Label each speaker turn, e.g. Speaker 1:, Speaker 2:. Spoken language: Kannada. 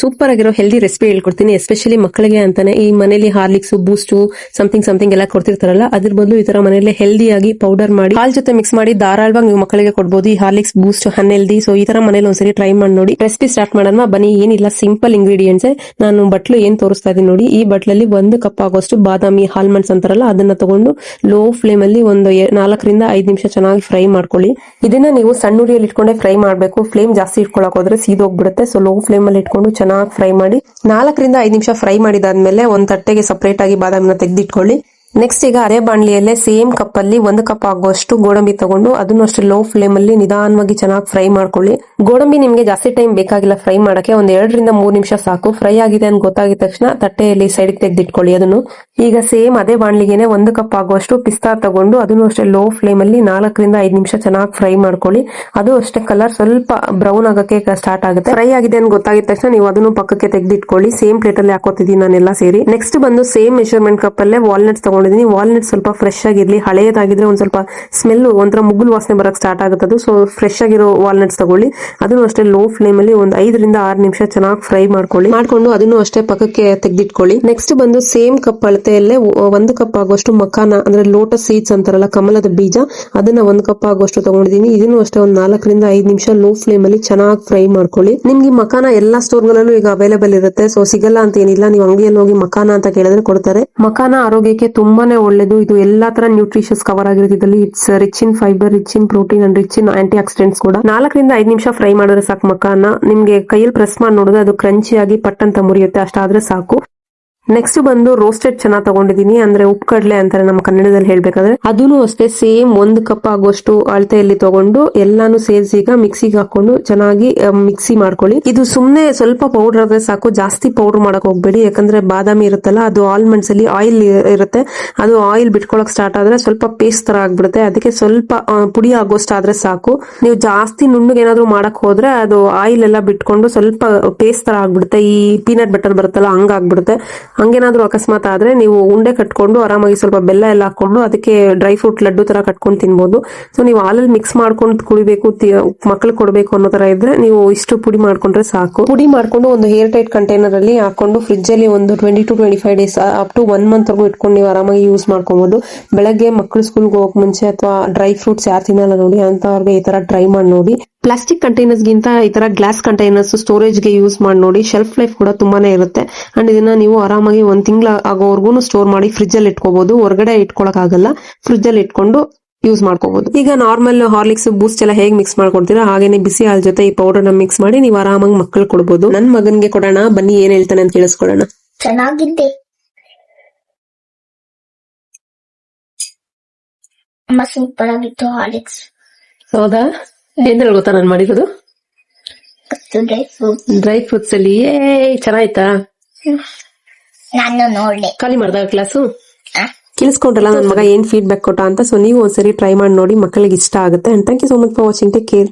Speaker 1: ಸೂಪರ್ ಆಗಿರೋ ಹೆಲ್ದಿ ರೆಸಿಪಿ ಹೇಳ್ಕೊಡ್ತೀನಿ ಎಸ್ಪೆಷಲಿ ಮಕ್ಕಳಿಗೆ ಅಂತಾನೆ. ಈ ಮನೇಲಿ ಹಾರ್ಲಿಕ್ಸ್ ಬೂಸ್ಟ್ ಸಮಥಿಂಗ್ ಸಮಥಿಂಗ್ ಎಲ್ಲ ಕೊಡ್ತಿರ್ತಾರಲ್ಲ, ಅದ್ರ ಬದಲು ಈ ತರ ಮನೇಲಿ ಹೆಲ್ದಿ ಆಗಿ ಪೌಡರ್ ಮಾಡಿ, ಹಾಲ್ ಜೊತೆ ಮಿಕ್ಸ್ ಮಾಡಿ ಧಾರಾಳವಾಗಿ ನೀವು ಮಕ್ಕಳಿಗೆ ಕೊಡ್ಬೋದು. ಈ ಹಾರ್ಲಿಕ್ಸ್ ಬೂಸ್ಟ್ ಹನ್ನೆಲ್ದಿ ಸೊ ಈ ತರ ಮನೇಲಿ ಒಂದ್ಸರಿ ಟ್ರೈ ಮಾಡಿ ನೋಡಿ. ರೆಸಿಪಿ ಸ್ಟಾರ್ಟ್ ಮಾಡೋಣ. ಬನ್ನಿ, ಏನಿಲ್ಲ ಸಿಂಪಲ್ ಇಂಗ್ರೀಡಿಯೆಂಟ್ಸ್ ನಾನು ಬಟ್ಲು ಏನ್ ತೋರಿಸ್ತಾ ಇದೀನಿ ನೋಡಿ. ಈ ಬಟ್ಲಲ್ಲಿ ಒಂದು ಕಪ್ ಆಗೋಷ್ಟು ಬಾದಾಮಿ ಆಲ್ಮಂಡ್ಸ್ ಅಂತಾರಲ್ಲ, ಅದನ್ನ ತಗೊಂಡು ಲೋ ಫ್ಲೇಮ್ ಅಲ್ಲಿ ಒಂದು ನಾಲ್ಕರಿಂದ ಐದು ನಿಮಿಷ ಚೆನ್ನಾಗಿ ಫ್ರೈ ಮಾಡ್ಕೊಳ್ಳಿ. ಇದನ್ನ ನೀವು ಸಣ್ಣ ಉರಿಯಲ್ಲಿ ಇಟ್ಕೊಂಡೆ ಫ್ರೈ ಮಾಡಬೇಕು. ಫ್ಲೇಮ್ ಜಾಸ್ತಿ ಇಟ್ಕೊಳಕ್ ಹೋದ್ರೆ ಸೀದೋಗ್ಬಿಡುತ್ತೆ. ಸೊ ಲೋ ಫ್ಲೇಮ್ ಅಲ್ಲಿ ಇಟ್ಕೊಂಡು ಚೆನ್ನಾಗಿ ಫ್ರೈ ಮಾಡಿ ನಾಲ್ಕರಿಂದ ಐದು ನಿಮಿಷ ಫ್ರೈ ಮಾಡಿದಾದ್ಮೇಲೆ ಒಂದ್ ತಟ್ಟೆಗೆ ಸಪರೇಟ್ ಆಗಿ ಬಾದಾಮಿನ ತೆಗೆದಿಟ್ಕೊಳ್ಳಿ. ನೆಕ್ಸ್ಟ್ ಈಗ ಅರೆ ಬಾಣಲಿಯಲ್ಲೇ ಸೇಮ್ ಕಪ್ ಅಲ್ಲಿ ಒಂದು ಕಪ್ ಆಗುವಷ್ಟು ಗೋಡಂಬಿ ತಗೊಂಡು ಅದನ್ನು ಅಷ್ಟು ಲೋ ಫ್ಲೇಮ್ ಅಲ್ಲಿ ನಿಧಾನವಾಗಿ ಚೆನ್ನಾಗಿ ಫ್ರೈ ಮಾಡ್ಕೊಳ್ಳಿ. ಗೋಡಂಬಿ ನಿಮ್ಗೆ ಜಾಸ್ತಿ ಟೈಮ್ ಬೇಕಾಗಿಲ್ಲ ಫ್ರೈ ಮಾಡಕ್ಕೆ. ಒಂದ್ ಎರಡರಿಂದ ಮೂರ್ ನಿಮಿಷ ಸಾಕು. ಫ್ರೈ ಆಗಿದೆ ಅಂತ ಗೊತ್ತಾಗಿದ ತಕ್ಷಣ ತಟ್ಟೆಯಲ್ಲಿ ಸೈಡ್ ತೆಗೆದಿಟ್ಕೊಳ್ಳಿ ಅದನ್ನು. ಈಗ ಸೇಮ್ ಅದೇ ಬಾಣಲಿಗೆನೆ ಒಂದು ಕಪ್ ಆಗುವಷ್ಟು ಪಿಸ್ತಾ ತಗೊಂಡು ಅದನ್ನು ಅಷ್ಟೇ ಲೋ ಫ್ಲೇಮ್ ಅಲ್ಲಿ ನಾಲ್ಕರಿಂದ ಐದು ನಿಮಿಷ ಚೆನ್ನಾಗಿ ಫ್ರೈ ಮಾಡ್ಕೊಳ್ಳಿ. ಅದು ಅಷ್ಟೇ ಕಲರ್ ಸ್ವಲ್ಪ ಬ್ರೌನ್ ಆಗಕ್ಕೆ ಸ್ಟಾರ್ಟ್ ಆಗುತ್ತೆ. ಫ್ರೈ ಆಗಿದೆ ಅಂತ ಗೊತ್ತಾಗಿದ ತಕ್ಷಣ ನೀವು ಅದನ್ನು ಪಕ್ಕಕ್ಕೆ ತೆಗೆದಿಟ್ಕೊಳ್ಳಿ. ಸೇಮ್ ಪ್ಲೇಟ್ ಅಲ್ಲಿ ಹಾಕೋತಿದ್ದೀನಿ ನಾನೆಲ್ಲ ಸೇರಿ. ನೆಕ್ಸ್ಟ್ ಬಂದು ಸೇಮ್ ಮೆಷರ್ಮೆಂಟ್ ಕಪ್ ಅಲ್ಲೇ ವಾಲ್ನಟ್ಸ್ ತಗೊಂಡಿದ್ದೀನಿ. ವಾಲ್ನಟ್ ಸ್ವಲ್ಪ ಫ್ರೆಶ್ ಆಗಿರಲಿ ಹಳೆಯದಾಗಿದ್ರೆ ಒಂದು ಸ್ವಲ್ಪ ಸ್ಮೆಲ್ ಒಂಥರ ಮುಗುಲ್ ವಾಸನೆ ಬರೋಕ್ಕೆ ಸ್ಟಾರ್ಟ್ ಆಗುತ್ತೆ ಸೊ ಫ್ರೆಶ್ ಆಗಿರೋ ವಾಲ್ನಟ್ಸ್ ತಗೊಳ್ಳಿ. ಅದನ್ನು ಅಷ್ಟೇ ಲೋ ಫ್ಲೇಮ್ ಅಲ್ಲಿ ಒಂದು ಐದರಿಂದ ಆರು ನಿಮಿಷ ಚೆನ್ನಾಗಿ ಫ್ರೈ ಮಾಡ್ಕೊಳ್ಳಿ. ಮಾಡ್ಕೊಂಡು ಅದನ್ನು ಅಷ್ಟೇ ಪಕ್ಕಕ್ಕೆ ತೆಗೆದಿಟ್ಕೊಳ್ಳಿ. ನೆಕ್ಸ್ಟ್ ಬಂದು ಸೇಮ್ ಕಪ್ ಅಳತೆಯಲ್ಲೇ ಒಂದು ಕಪ್ ಆಗುವಷ್ಟು ಮಕಾನ ಅಂದ್ರೆ ಲೋಟಸ್ ಸೀಡ್ಸ್ ಅಂತಾರಲ್ಲ ಕಮಲದ ಬೀಜ ಅದನ್ನ ಒಂದು ಕಪ್ ಆಗುವಷ್ಟು ತಗೊಂಡಿದ್ದೀನಿ. ಇದನ್ನು ಅಷ್ಟೇ ಒಂದು ನಾಲ್ಕರಿಂದ ಐದು ನಿಮಿಷ ಲೋ ಫ್ಲೇಮ್ ಅಲ್ಲಿ ಚೆನ್ನಾಗಿ ಫ್ರೈ ಮಾಡ್ಕೊಳ್ಳಿ. ನಿಮ್ಗೆ ಮಕಾನ ಎಲ್ಲಾ ಸ್ಟೋರ್ಗಳಲ್ಲೂ ಈಗ ಅವೈಲೇಬಲ್ ಇರುತ್ತೆ. ಸೊ ಸಿಗಲ್ಲ ಅಂತ ಏನಿಲ್ಲ. ನೀವು ಅಂಗಡಿಯಲ್ಲಿ ಹೋಗಿ ಮಕಾನ ಅಂತ ಕೇಳಿದ್ರೆ ಕೊಡ್ತಾರೆ. ಮಕಾನ ಆರೋಗ್ಯಕ್ಕೆ ತುಂಬಾನೇ ಒಳ್ಳೇದು. ಇದು ಎಲ್ಲಾ ತರ nutritions cover ಆಗಿರೋದ್ರಲ್ಲಿ it's rich in fibre rich in protein and rich in antioxidants ಕೂಡ. ನಾಲ್ಕರಿಂದ ಐದು ನಿಮಿಷ ಫ್ರೈ ಮಾಡಿದ್ರೆ ಸಾಕು ಮಕಾನ ನಿಮ್ಗೆ ಕೈಯಲ್ಲಿ ಪ್ರೆಸ್ ಮಾಡಿ ನೋಡಿದ್ರೆ ಅದು ಕ್ರಂಚಿ ಆಗಿ ಪಟ್ ಅಂತ ಮುರಿಯುತ್ತೆ. ಅಷ್ಟಾದ್ರೆ ಸಾಕು. ನೆಕ್ಸ್ಟ್ ಬಂದು ರೋಸ್ಟೆಡ್ ಚೆನ್ನಾಗ್ ತಗೊಂಡಿದ್ದೀನಿ ಅಂದ್ರೆ ಉಪ್ಕಡ್ಲೆ ಕಡಲೆ ಅಂತಾರೆ ನಮ್ಮ ಕನ್ನಡದಲ್ಲಿ ಹೇಳ್ಬೇಕಾದ್ರೆ. ಅದೂ ಅಷ್ಟೇ ಸೇಮ್ ಒಂದು ಕಪ್ ಆಗುವಷ್ಟು ಅಳತೆಯಲ್ಲಿ ತಗೊಂಡು ಎಲ್ಲಾನು ಸೇರಿಸಿ ಈಗ ಮಿಕ್ಸಿಗೆ ಹಾಕೊಂಡು ಚೆನ್ನಾಗಿ ಮಿಕ್ಸಿ ಮಾಡ್ಕೊಳ್ಳಿ. ಇದು ಸುಮ್ನೆ ಸ್ವಲ್ಪ ಪೌಡರ್ ಆದ್ರೆ ಸಾಕು. ಜಾಸ್ತಿ ಪೌಡರ್ ಮಾಡಕ್ ಹೋಗ್ಬೇಡಿ. ಯಾಕಂದ್ರೆ ಬಾದಾಮಿ ಇರುತ್ತಲ್ಲ, ಅದು ಆಲ್ಮಂಡ್ಸ್ ಅಲ್ಲಿ ಆಯಿಲ್ ಇರುತ್ತೆ. ಅದು ಆಯಿಲ್ ಬಿಟ್ಕೊಳಕ್ ಸ್ಟಾರ್ಟ್ ಆದ್ರೆ ಸ್ವಲ್ಪ ಪೇಸ್ಟ್ ತರ ಆಗ್ಬಿಡುತ್ತೆ. ಅದಕ್ಕೆ ಸ್ವಲ್ಪ ಪುಡಿ ಆಗೋಷ್ಟು ಆದ್ರೆ ಸಾಕು. ನೀವು ಜಾಸ್ತಿ ನುಣ್ಣಗೆ ಏನಾದ್ರು ಮಾಡಕ್ ಹೋದ್ರೆ ಅದು ಆಯಿಲ್ ಎಲ್ಲ ಬಿಟ್ಕೊಂಡು ಸ್ವಲ್ಪ ಪೇಸ್ಟ್ ತರ ಆಗ್ಬಿಡುತ್ತೆ. ಈ ಪೀನಟ್ ಬಟರ್ ಬರುತ್ತಲ್ಲ ಹಂಗ ಆಗ್ಬಿಡುತ್ತೆ ಹಂಗೇನಾದ್ರೂ ಅಕಸ್ಮಾತ್ ಆದ್ರೆ ನೀವು ಉಂಡೆ ಕಟ್ಕೊಂಡು ಆರಾಮಾಗಿ ಸ್ವಲ್ಪ ಬೆಲ್ಲ ಎಲ್ಲ ಹಾಕೊಂಡು ಅದಕ್ಕೆ ಡ್ರೈ ಫ್ರೂಟ್ ಲಡ್ಡು ತರ ಕಟ್ಕೊಂಡು ತಿನ್ಬೋದು. ಸೊ ನೀವು ಹಾಲಲ್ಲಿ ಮಿಕ್ಸ್ ಮಾಡ್ಕೊಂಡು ಕುಡಿಬೇಕು ಮಕ್ಕಳು ಕೊಡಬೇಕು ಅನ್ನೋ ತರ ಇದ್ರೆ ನೀವು ಇಷ್ಟು ಪುಡಿ ಮಾಡ್ಕೊಂಡ್ರೆ ಸಾಕು. ಪುಡಿ ಮಾಡ್ಕೊಂಡು ಒಂದು ಹೇರ್ ಟೈಟ್ ಕಂಟೈನರ್ ಅಲ್ಲಿ ಹಾಕೊಂಡು ಫ್ರಿಜ್ ಅಲ್ಲಿ ಒಂದು twenty to twenty five days up to one month ವರೆಗೂ ಇಟ್ಕೊಂಡು ನೀವು ಆರಾಮಾಗಿ ಯೂಸ್ ಮಾಡ್ಕೊಬಹುದು ಬೆಳಗ್ಗೆ ಮಕ್ಕಳು ಸ್ಕೂಲ್ಗೆ ಹೋಗಕ್ ಮುಂಚೆ ಅಥವಾ ಡ್ರೈ ಫ್ರೂಟ್ಸ್ ಯಾರು ತಿನ್ನಲ್ಲ ನೋಡಿ, ಅಂತವ್ರಿಗೆ ಈ ತರ ಟ್ರೈ ಮಾಡಿ ನೋಡಿ. ಪ್ಲಾಸ್ಟಿಕ್ ಕಂಟೈನರ್ಸ್ ಗಿಂತ ಈ ತರ ಗ್ಲಾಸ್ ಕಂಟೈನರ್ಸ್ ಸ್ಟೋರೇಜ್ಗೆ ಯೂಸ್ ಮಾಡಿ ನೋಡಿ ಶೆಲ್ಫ್ ಲೈಫ್ ಕೂಡ ತುಂಬಾನೇ ಇರುತ್ತೆ. ಅಂಡ್ ಇದನ್ನ ನೀವು ಆರಾಮಾಗಿ ಒಂದ್ ತಿಂಗಳ ಆಗೋವರೆಗೂ ಸ್ಟೋರ್ ಮಾಡಿ ಫ್ರಿಜ್ ಅಲ್ಲಿ ಇಟ್ಕೋಬಹುದು ಹೊರಗಡೆ ಇಟ್ಕೊಳಕ್ ಆಗಲ್ಲ ಫ್ರಿಜ್ ಅಲ್ಲಿ ಇಟ್ಕೊಂಡು ಯೂಸ್ ಮಾಡ್ಕೋಬಹುದು ಈಗ ನಾರ್ಮಲ್ ಹಾರ್ಲಿಕ್ಸ್ ಬೂಸ್ಟ್ ಎಲ್ಲ ಹೇಗೆ ಮಿಕ್ಸ್ ಮಾಡ್ಕೊಡ್ತೀರಾ? ಹಾಗೇನೆ ಬಿಸಿ ಹಾಲ್ ಜೊತೆ ಈ ಪೌಡರ್ನ ಮಿಕ್ಸ್ ಮಾಡಿ ನೀವು ಆರಾಮಾಗಿ ಮಕ್ಕಳು ಕೊಡಬಹುದು ನನ್ ಮಗನ್ಗೆ ಕೊಡೋಣ. ಬನ್ನಿ ಏನ್ ಹೇಳ್ತಾನೆ ಅಂತ ಕೇಳಿಸ್ಕೊಳ್ಳೋಣ.
Speaker 2: ಚೆನ್ನಾಗಿದ್ದೆ. ಸೂಪರ್ ಆಗಿತ್ತು ಹಾರ್ಲಿಕ್ಸ್.
Speaker 1: ಹೌದಾ? ಏನ್ ಗೊತ್ತಾ ನಾನು ಮಾಡಿರೋದು?
Speaker 2: ಡ್ರೈ ಫ್ರೂಟ್
Speaker 1: ಡ್ರೈ ಫ್ರೂಟ್ಸ್ ಅಲ್ಲಿ ಏ ಚೆನ್ನಾಯ್ತಾ?
Speaker 2: ನಾನು ನೋಡ್ಲಿ.
Speaker 1: ಖಾಲಿ ಮಾಡ್ದಾಗ ಕ್ಲಾಸು? ಕೇಳಿಸ್ಕೊಂಡ್ರಲ್ಲ ನನ್ನ ಮಗ ಏನ್ ಫೀಡ್ಬ್ಯಾಕ್ ಕೊಟ್ಟ ಅಂತ ಸೊ ನೀವು ಒಂದ್ಸರಿ ಟ್ರೈ ಮಾಡಿ ನೋಡಿ ಮಕ್ಕಳಿಗೆ ಇಷ್ಟ ಆಗುತ್ತೆ. And thank you so much for watching take care